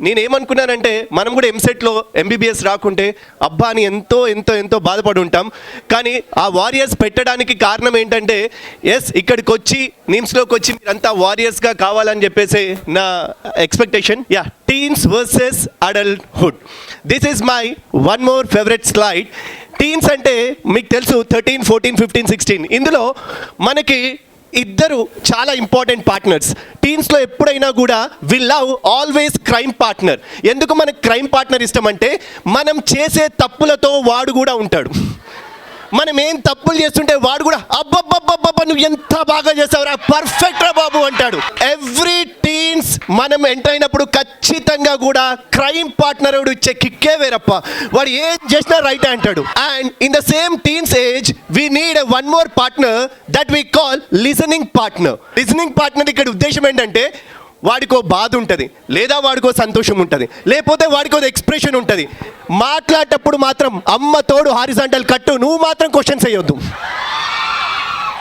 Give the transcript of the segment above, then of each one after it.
నేనేమనుకున్నానంటే మనం కూడా ఎంసెట్లో ఎంబీబీఎస్ రాకుంటే అబ్బా అని ఎంతో ఎంతో ఎంతో బాధపడి ఉంటాం. కానీ ఆ వారియర్స్ పెట్టడానికి కారణం ఏంటంటే ఎస్ ఇక్కడికి వచ్చి నిమ్స్లోకి వచ్చి మీరంతా వారియర్స్గా కావాలని చెప్పేసి నా expectation yeah teens versus adulthood this is my one more favourite slide teens అంటే మీకు తెలుసు థర్టీన్ ఫోర్టీన్ ఫిఫ్టీన్ సిక్స్టీన్ ఇందులో మనకి ఇద్దరు చాలా ఇంపార్టెంట్ పార్ట్నర్స్ టీమ్స్లో ఎప్పుడైనా కూడా we love always crime partner ఎందుకు మనకు క్రైమ్ పార్ట్నర్ ఇష్టం అంటే మనం చేసే తప్పులతో వాడు కూడా ఉంటాడు. మనం ఏం తప్పులు చేస్తుంటే వాడు కూడా అబ్బబ్బబ్బబ్బబ్బ నువ్వు ఎంత బాగా చేసావురా పర్ఫెక్ట్ రా బాబు అంటాడు. మనం ఎంటర్ అయినప్పుడు ఖచ్చితంగా కూడా క్రైమ్ పార్ట్నర్ ఇచ్చే కిక్కే వేరప్ప. వాడు ఏం చేసినా రైట్ అంటాడు. And in the same teens age we need one more partner that we call listening partner listening partner ఇక్కడ ఉద్దేశం ఏంటంటే వాడికో బాధ ఉంటుంది లేదా వాడికో సంతోషం ఉంటుంది లేకపోతే వాడికో ఎక్స్ప్రెషన్ ఉంటుంది. మాట్లాడేటప్పుడు మాత్రం అమ్మ తోడు హారిజాంటల్ కట్టు నువ్వు మాత్రం క్వశ్చన్స్ వేయొద్దు.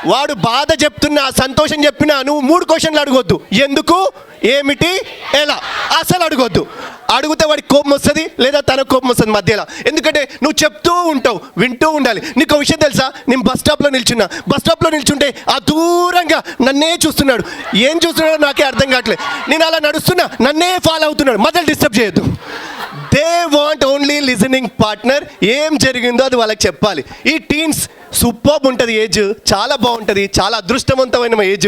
వాడు బాధ చెప్తున్నా సంతోషం చెప్పినా నువ్వు మూడు క్వశ్చన్లు అడగొద్దు. ఎందుకు? ఏమిటి? ఎలా? అసలు అడగొద్దు. అడిగితే వాడికి కోపం వస్తుంది లేదా తన కోపం వస్తుంది మధ్యలో. ఎందుకంటే నువ్వు చెప్తూ ఉంటావు వింటూ ఉండాలి. నీకు ఒక విషయం తెలుసా? నేను బస్ స్టాప్లో నిల్చున్నా. బస్ స్టాప్లో నిల్చుంటే ఆ దూరంగా నన్నే చూస్తున్నాడు. ఏం చూస్తున్నాడో నాకే అర్థం కావట్లేదు. నేను అలా నడుస్తున్నా నన్నే ఫాలో అవుతున్నాడు. మధ్యలో డిస్టర్బ్ చేయొద్దు. They want only listening partner ఏం జరిగిందో అది వాళ్ళకి చెప్పాలి. ఈ టీన్స్ సూపర్ ఉంటుంది ఏజ్ చాలా బాగుంటుంది చాలా అదృష్టవంతమైన ఏజ్